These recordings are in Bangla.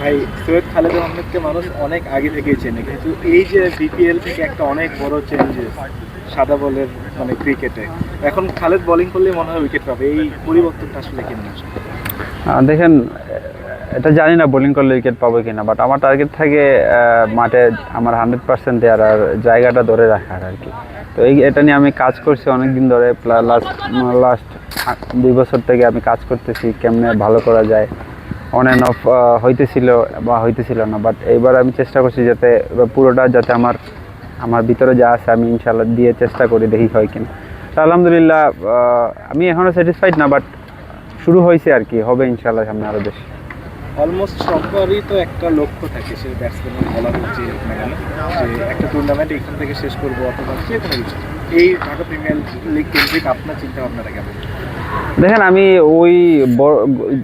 ভাই, সৈয়দ খালেদ আহমেদকে মানুষ অনেক আগে থেকেই চেনে, কিন্তু এই যে বিপিএল থেকে একটা অনেক বড় চেঞ্জেস সাদা বলের মানে ক্রিকেটে এখন খালেদ বোলিং করলে মনে হয় উইকেট পাবে, এই পরিবর্তনটা আসলে কেমন দেখেন এটা জানি না বোলিং করলে উইকেট পাবো কিনা বাট আমার টার্গেট থাকে মাঠে আমার হান্ড্রেড পার্সেন্ট দেওয়ার আর জায়গাটা ধরে রাখার আর কি। তো এই এটা নিয়ে আমি কাজ করছি অনেক দিন ধরে লাস্ট লাস্ট দুই বছর থেকে আমি কাজ করতেছি, কেমনে ভালো করা যায়। অন অ্যান্ড অফ হইতেছিল বা হইতেছিল না বাট এইবার আমি চেষ্টা করছি যাতে পুরোটা যাতে আমার আমার ভিতরে যা আছে আমি ইনশাল্লাহ দিয়ে চেষ্টা করি দেখি হয় কিনা। তো আলহামদুলিল্লাহ আমি এখনও স্যাটিসফাইড না বাট শুরু হয়েছে আর কি, হবে ইনশাল্লাহ সামনে আরও বেশি। অলমোস্ট সবারই তো একটা লক্ষ্য থাকে, সে ব্যাটসম্যান বলার যে যে একটা টুর্নামেন্ট এখান থেকে শেষ করব অথবা যে কোনো এই ঢাকা প্রিমিয়ার লিগ কেন্দ্রিক আপনার চিন্তা ভাবনাটা কেমন? দেখেন আমি ওই বড়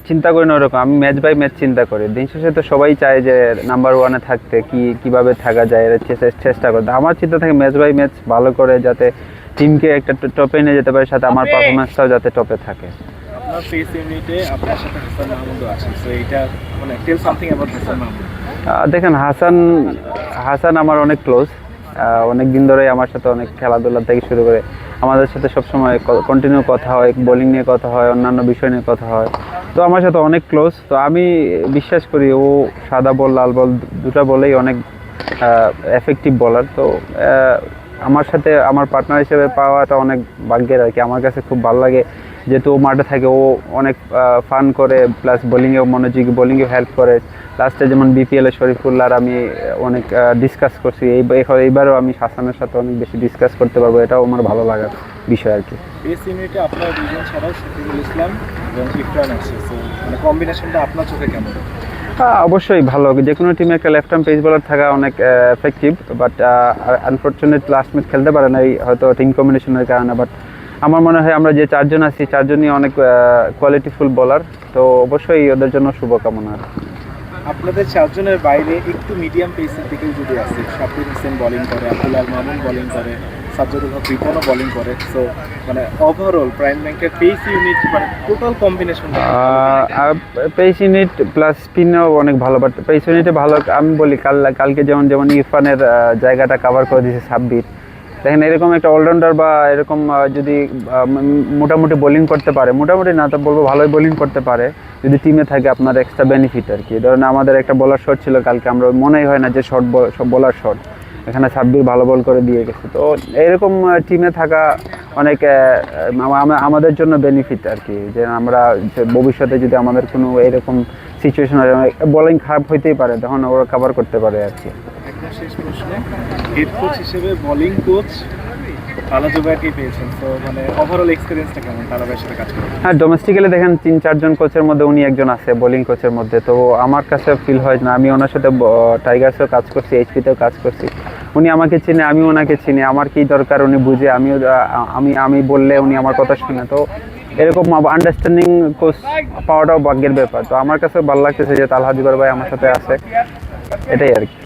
চিন্তা করি না ওরকম। আমি ম্যাচ বাই ম্যাচ চিন্তা করি। দিন শেষে তো সবাই চায় যে নাম্বার ওয়ানে থাকতে কি কীভাবে থাকা যায় এর চেষ্টা- করতে। আমার চিন্তা থাকে ম্যাচ বাই ম্যাচ ভালো করে যাতে টিমকে একটা টপে নিয়ে যেতে পারে সাথে আমার পারফরমেন্সটাও যাতে টপে থাকে। আপনার ফেস ইউনিটে আপনার সাথে হাসান মাহমুদও আছে সো এটা মানে tell something about Hasan Mahmud. দেখেন হাসান হাসান আমার অনেক ক্লোজ অনেক দিন ধরেই আমার সাথে অনেক খেলাধুলা থেকে শুরু করে আমাদের সাথে সবসময় কন্টিনিউ কথা হয় বোলিং নিয়ে কথা হয়, অন্যান্য বিষয় নিয়ে কথা হয়। তো আমার সাথে অনেক ক্লোজ তো আমি বিশ্বাস করি ও সাদা বল, লাল বল দুটা বলেই অনেক এফেক্টিভ বলার তো আমার সাথে আমার পার্টনার হিসেবে পাওয়াটা অনেক ভাগ্যের আর কি। আমার কাছে খুব ভালো লাগে। যেহেতু ও মাঠে থাকে ও অনেক ফান করে প্লাস বোলিংয়েও মনোযোগী বোলিংয়েও হেল্প করে। লাস্টে যেমন বিপিএলে শরীফুল্লাহর আমি অনেক ডিসকাস করছি। এই এই- এইবারও আমি হাসানের সাথে অনেক বেশি ডিসকাস করতে পারব। এটাও আমার ভালো লাগার বিষয় আর কি। ফেস ইউনিটে আপনার দুজন ছাড়াও শফিকুল ইসলাম এবং ইফরান আছে। মানে কম্বিনেশনটা আপনার চোখে কেমন? হ্যাঁ অবশ্যই ভালো যে কোনো টিমে একটা লেফট আর্ম পেস বলার থাকা অনেক effective but unfortunate last match খেলতে পারে না এই হয়তো টিম কম্বিনেশনের কারণে বাট আমার মনে হয় আমরা যে চারজন আছি চারজনই অনেক কোয়ালিটিফুল বলার তো অবশ্যই ওদের জন্য শুভকামনা আপনাদের চারজনের বাইরে একটু মিডিয়াম পেসের দিকেও যদি আসে শাকির হোসেন বোলিং করে আব্দুল আল মামুন বোলিং করে সাজ্জাদুল হক রিপনও বোলিং করে সো মানে ওভারঅল প্রাইম ব্যাংকের পেস ইউনিট মানে total combination pace unit plus স্পিনও অনেক ভালো বাট পেস ইউনিটে ভালো আমি বলি কাল কালকে যেমন যেমন ইরফানের জায়গাটা কাভার করে দিয়েছে সাব্বির দেখেন, এরকম একটা অলরাউন্ডার বা এরকম যদি মোটামুটি বোলিং করতে পারে, মোটামুটি না তো বলব ভালোই বোলিং করতে পারে, যদি টিমে থাকে আপনার এক্সট্রা বেনিফিট আর কি। ধরেন আমাদের একটা বলার শট ছিল কালকে, আমরা মনেই হয় না যে শট সব বলার শট এখানে সাব্বির ভালো বল করে দিয়ে গেছে। তো এরকম টিমে থাকা অনেক আমাদের জন্য বেনিফিট আর কি যে আমরা ভবিষ্যতে যদি আমাদের কোনো এরকম সিচুয়েশন হয় বোলিং খারাপ হইতেই পারে তখন ওরা কভার করতে পারে আর কি। শেষ প্রশ্ন হেড কোচ হিসেবে বোলিং কোচ মানে হ্যাঁ ডোমেস্টিক্যালি দেখেন তিন চারজন কোচের মধ্যে উনি একজন আছে বোলিং কোচের মধ্যে তো আমার কাছে ফিল হয় না আমি ওনার সাথে টাইগার্সেও কাজ করছি এইচপিতেও কাজ করছি। উনি আমাকে চিনে, আমি ওনাকে চিনি। আমার কি দরকার উনি বুঝে আমি আমি আমি বললে উনি আমার কথা শুনে। তো এরকম আন্ডারস্ট্যান্ডিং কোর্স পাওয়াটাও ভাগ্যের ব্যাপার। তো আমার কাছে ভালো লাগতেছে যে তালহা দিবার ভাই আমার সাথে আছে। এটাই আর কি।